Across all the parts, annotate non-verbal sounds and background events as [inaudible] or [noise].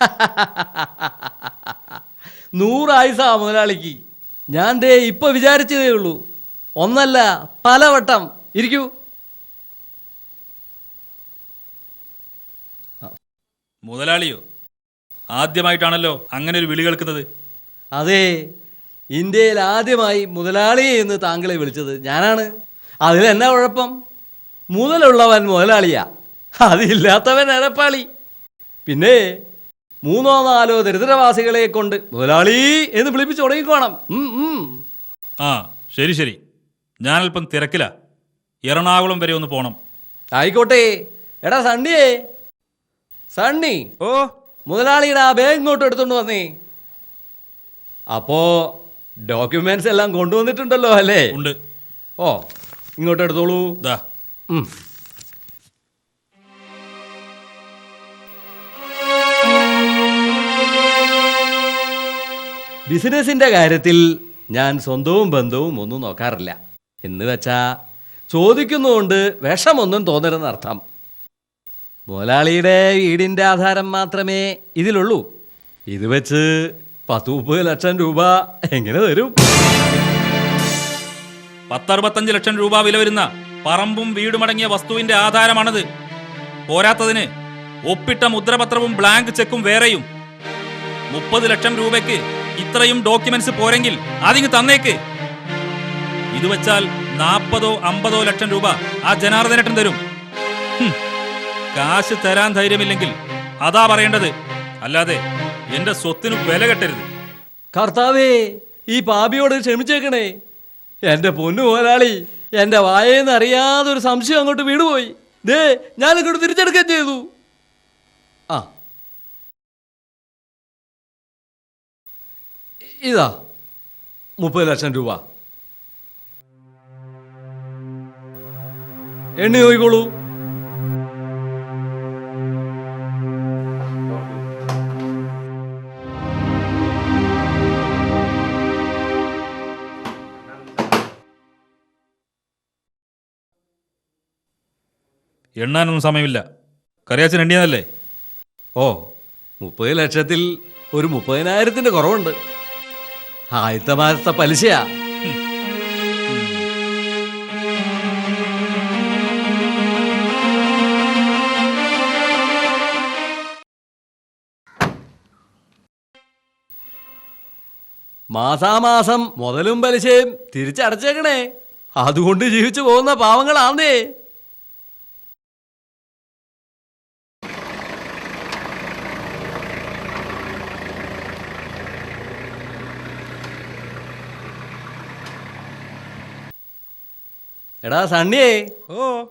[laughs] നൂറായുസാ മുതലാളിക്ക്. ഞാൻ ദേ ഇപ്പൊ വിചാരിച്ചതേ ഉള്ളൂ. ഒന്നല്ല പലവട്ടം. ഇരിക്കൂ. മുതലാളിയോ ആദ്യമായിട്ടാണല്ലോ അങ്ങനെ ഒരു വിളി കേൾക്കുന്നത്. അതെ ഇന്ത്യയിൽ ആദ്യമായി മുതലാളി എന്ന് താങ്കളെ വിളിച്ചത് ഞാനാണ്. അതിലെന്നാ കുഴപ്പം? മുതലുള്ളവൻ മുതലാളിയാ. അതില്ലാത്തവൻ അരപ്പാളി പിന്നെ മൂന്നോ നാലോ ദരിദ്രവാസികളെ കൊണ്ട് മുതലാളി എന്ന് വിളിപ്പിച്ച് തുടങ്ങിക്കോണം. ആ ശരി ശരി. ഞാനല്പം തിരക്കില. എറണാകുളം വരെ ഒന്ന് പോണം. ആയിക്കോട്ടെ. എടാ സണ്ണിയേ. സണ്ണി ഓ. മുതലാളിയുടെ ആ ബാഗ് ഇങ്ങോട്ട് എടുത്തോണ്ട് വന്നേ. അപ്പോ ഡോക്യുമെന്റ്സ് എല്ലാം കൊണ്ടുവന്നിട്ടുണ്ടല്ലോ അല്ലേ? ഉണ്ട്. ഓ ഇങ്ങോട്ട് എടുത്തോളൂ. ദാ. ബിസിനസിന്റെ കാര്യത്തിൽ ഞാൻ സ്വന്തവും ബന്ധവും ഒന്നും നോക്കാറില്ല. എന്ന് വെച്ചാ ചോദിക്കുന്നതുകൊണ്ട് വിഷമൊന്നും തോന്നരുതെന്നർത്ഥം മുതലാളിയുടെ വീടിന്റെ ആധാരം മാത്രമേ ഇതിലുള്ളൂ. ഇത് വെച്ച് പത്ത് മുപ്പത് ലക്ഷം രൂപ എങ്ങനെ തരും? പത്തറുപത്തഞ്ച് ലക്ഷം രൂപ വില വരുന്ന പറമ്പും വീടുമടങ്ങിയ വസ്തുവിന്റെ ആധാരമാണത്. പോരാത്തതിന് ഒപ്പിട്ട മുദ്രപത്രവും ബ്ലാങ്ക് ചെക്കും വേറെയും. മുപ്പത് ലക്ഷം രൂപയ്ക്ക് ഇത്രയും ഡോക്യുമെന്റ്സ് പോരെങ്കിൽ അതിങ്ങ് തന്നേക്ക്. ഇത് വെച്ചാൽ നാൽപ്പതോ അമ്പതോ ലക്ഷം രൂപ ആ ജനാർദ്ദനേട്ടൻ തരും. കാശ് തരാൻ ധൈര്യമില്ലെങ്കിൽ അതാ പറയേണ്ടത്. അല്ലാതെ എന്റെ സ്വത്തിനു വില കെട്ടരുത്. കർത്താവേ ഈ പാപിയോട് ക്ഷമിച്ചേക്കണേ. എന്റെ പൊന്നു പോരാളി എന്റെ വായേന്ന് അറിയാതെ ഒരു സംശയം അങ്ങോട്ട് വീണുപോയി. ദേ ഞാൻ ഇങ്ങോട്ട് തിരിച്ചെടുക്കുകയും ചെയ്തു ആ ഇ- ഇതാ മുപ്പത് ലക്ഷം രൂപ. എണ്ണി നോക്കിക്കോളൂ. എണ്ണാനൊന്നും സമയമില്ല. കറിയാച്ചൻ എണ്ണിയതല്ലേ? ഓ മുപ്പത് ലക്ഷത്തിൽ ഒരു മുപ്പതിനായിരത്തിന്റെ കുറവുണ്ട്. ആദ്യത്തെ മാസത്തെ പലിശയാ. മാസാമാസം മുതലും പലിശയും തിരിച്ചടച്ചേക്കണേ. അതുകൊണ്ട് ജീവിച്ചു പോകുന്ന പാവങ്ങളാന്നേ. എടാ സണ്ണിയേ ഓ.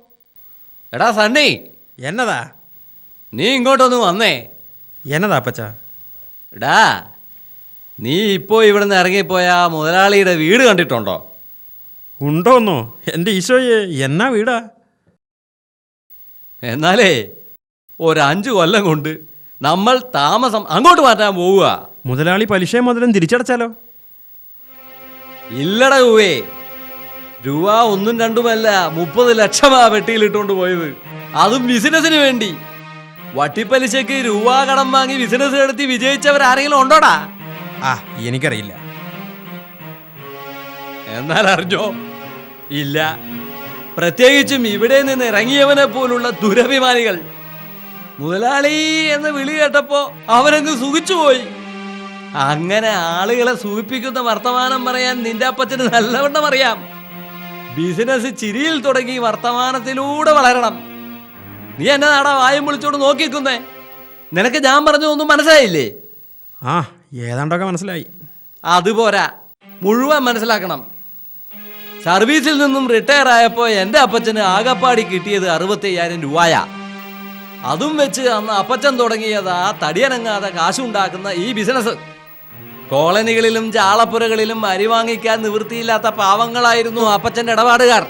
എടാ സണ്ണി. എന്നതാ? നീ ഇങ്ങോട്ടൊന്ന് വന്നേ. എന്നതാ അപ്പച്ച? എടാ നീ ഇപ്പോൾ ഇവിടെ നിന്ന് ഇറങ്ങിപ്പോയ ആ മുതലാളിയുടെ വീട് കണ്ടിട്ടുണ്ടോ? ഉണ്ടോന്നോ? എന്റെ ഈശോയെ എന്നാ വീടാ? എന്നാലേ ഒരഞ്ചു കൊല്ലം കൊണ്ട് നമ്മൾ താമസം അങ്ങോട്ട് മാറ്റാൻ പോവുക. മുതലാളി പലിശയും മുതലും തിരിച്ചടച്ചാലോ? ഇല്ലട രൂപേ രൂപ ഒന്നും രണ്ടുമല്ല മുപ്പത് ലക്ഷമാ വെട്ടിയിലിട്ടുകൊണ്ട് പോയത്. അതും ബിസിനസിന് വേണ്ടി. വട്ടിപ്പലിശക്ക് രൂപ കടം വാങ്ങി ബിസിനസ് നടത്തി വിജയിച്ചവരാരെങ്കിലും ഉണ്ടോടാ? ആ എനിക്കറിയില്ല. എന്നാൽ അറിഞ്ഞോ? ഇല്ല. പ്രത്യേകിച്ചും ഇവിടെ നിന്ന് ഇറങ്ങിയവനെ പോലുള്ള ദുരഭിമാനികൾ. മുതലാളി എന്ന് വിളി കേട്ടപ്പോ അവനങ്ങ് സുഖിച്ചുപോയി. അങ്ങനെ ആളുകളെ സൂചിപ്പിക്കുന്ന വർത്തമാനം പറയാൻ നിന്റെ അപ്പച്ചന് നല്ലവണ്ണം അറിയാം. ബിസിനസ് ചിരിയിൽ തുടങ്ങി വർത്തമാനത്തിലൂടെ വളരണം. നീ എന്നെ നാടാ വായും വിളിച്ചോണ്ട് നോക്കിക്കുന്നേ നിനക്ക് ഞാൻ പറഞ്ഞതൊന്നും മനസ്സിലായില്ലേ? ആ ഏതാണ്ടൊക്കെ മനസ്സിലായി. അതുപോരാ മുഴുവൻ മനസ്സിലാക്കണം. സർവീസിൽ നിന്നും റിട്ടയർ ആയപ്പോൾ എന്റെ അപ്പച്ചന് ആകപ്പാടി കിട്ടിയത് അറുപത്തി അയ്യായിരം രൂപയാ. അതും വെച്ച് അന്ന് അപ്പച്ചൻ തുടങ്ങിയത് ആ തടിയനങ്ങാതെ കാശുണ്ടാക്കുന്ന ഈ ബിസിനസ്. കോളനികളിലും ചാളപ്പുരകളിലും അരി വാങ്ങിക്കാൻ നിവൃത്തിയില്ലാത്ത പാവങ്ങളായിരുന്നു അപ്പച്ചന്റെ ഇടപാടുകാർ.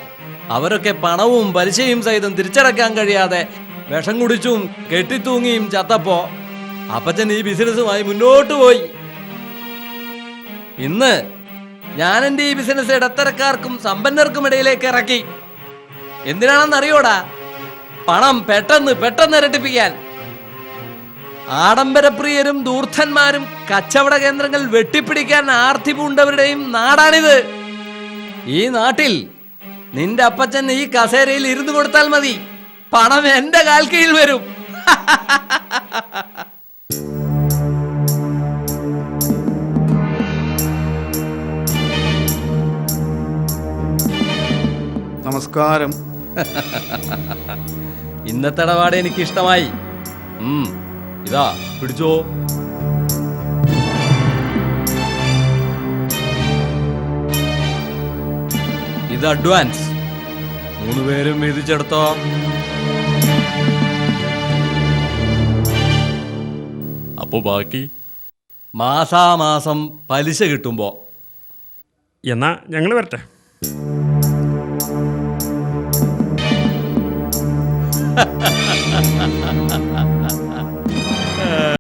അവരൊക്കെ പണവും പലിശയും സഹിതം തിരിച്ചടക്കാൻ കഴിയാതെ വിഷം കുടിച്ചും കെട്ടിത്തൂങ്ങിയും ചത്തപ്പോ അപ്പച്ചൻ ഈ ബിസിനസ്സുമായി മുന്നോട്ട് പോയി. ഇന്ന് ഞാൻ എന്റെ ഈ ബിസിനസ് ഇടത്തരക്കാർക്കും സമ്പന്നർക്കും ഇടയിലേക്ക് ഇറക്കി. എന്തിനാണെന്ന് അറിയോടാ പണം പെട്ടെന്ന് പെട്ടെന്ന് ഇരട്ടിപ്പിക്കാൻ. ആഡംബരപ്രിയരും ദൂർത്തന്മാരും കച്ചവട കേന്ദ്രങ്ങൾ വെട്ടിപ്പിടിക്കാൻ ആർത്തി പൂണ്ടവരുടെയും നാടാണിത്. ഈ നാട്ടിൽ നിന്റെ അപ്പച്ചൻ ഈ കസേരയിൽ ഇരുന്നു കൊടുത്താൽ മതി. പണം എന്റെ കാൽക്കയിൽ വരും. നമസ്കാരം. ഇന്നത്തെ ഇടപാട് എനിക്ക് ഇഷ്ടമായി ഇതാ പിടിച്ചോ. ഇത് അഡ്വാൻസ്. മൂന്ന് പേരും വീതിച്ചെടുത്തോ. അപ്പോ ബാക്കി? മാസാമാസം പലിശ കിട്ടുമ്പോ. എന്നാ ഞങ്ങൾ വരട്ടെ. [laughs]